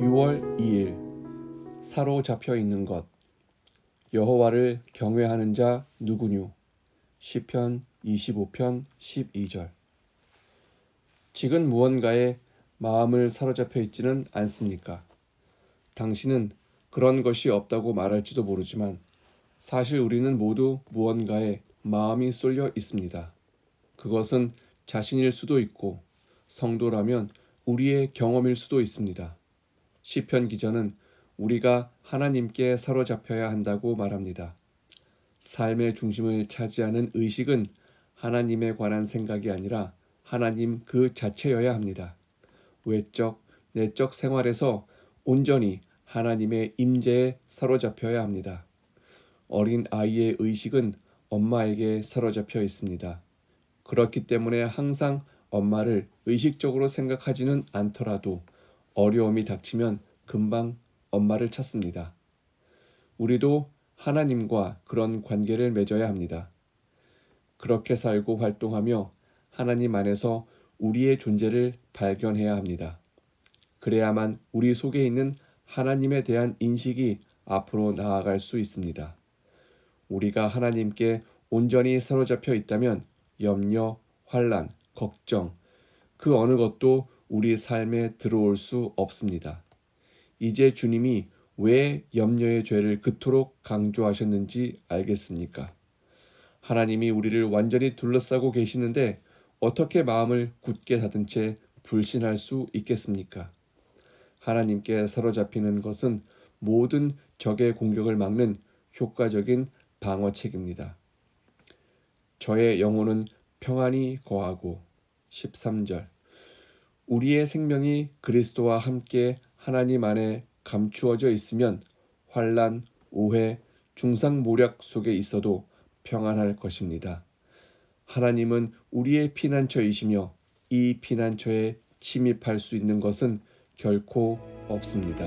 6월 2일 사로잡혀 있는 것 여호와를 경외하는 자 누구뇨 시편 25편 12절 지금 무언가에 마음을 사로잡혀 있지는 않습니까? 당신은 그런 것이 없다고 말할지도 모르지만 사실 우리는 모두 무언가에 마음이 쏠려 있습니다. 그것은 자신일 수도 있고 성도라면 우리의 경험일 수도 있습니다. 시편 기자는 우리가 하나님께 사로잡혀야 한다고 말합니다. 삶의 중심을 차지하는 의식은 하나님에 관한 생각이 아니라 하나님 그 자체여야 합니다. 외적, 내적 생활에서 온전히 하나님의 임재에 사로잡혀야 합니다. 어린 아이의 의식은 엄마에게 사로잡혀 있습니다. 그렇기 때문에 항상 엄마를 의식적으로 생각하지는 않더라도 어려움이 닥치면 금방 엄마를 찾습니다. 우리도 하나님과 그런 관계를 맺어야 합니다. 그렇게 살고 활동하며 하나님 안에서 우리의 존재를 발견해야 합니다. 그래야만 우리 속에 있는 하나님에 대한 인식이 앞으로 나아갈 수 있습니다. 우리가 하나님께 온전히 사로잡혀 있다면 염려, 환란, 걱정, 그 어느 것도 우리 삶에 들어올 수 없습니다. 이제 주님이 왜 염려의 죄를 그토록 강조하셨는지 알겠습니까? 하나님이 우리를 완전히 둘러싸고 계시는데 어떻게 마음을 굳게 닫은 채 불신할 수 있겠습니까? 하나님께 사로잡히는 것은 모든 적의 공격을 막는 효과적인 방어책입니다. 저의 영혼은 평안히 거하고 13절 우리의 생명이 그리스도와 함께 하나님 안에 감추어져 있으면 환란, 오해, 중상 모략 속에 있어도 평안할 것입니다. 하나님은 우리의 피난처이시며 이 피난처에 침입할 수 있는 것은 결코 없습니다.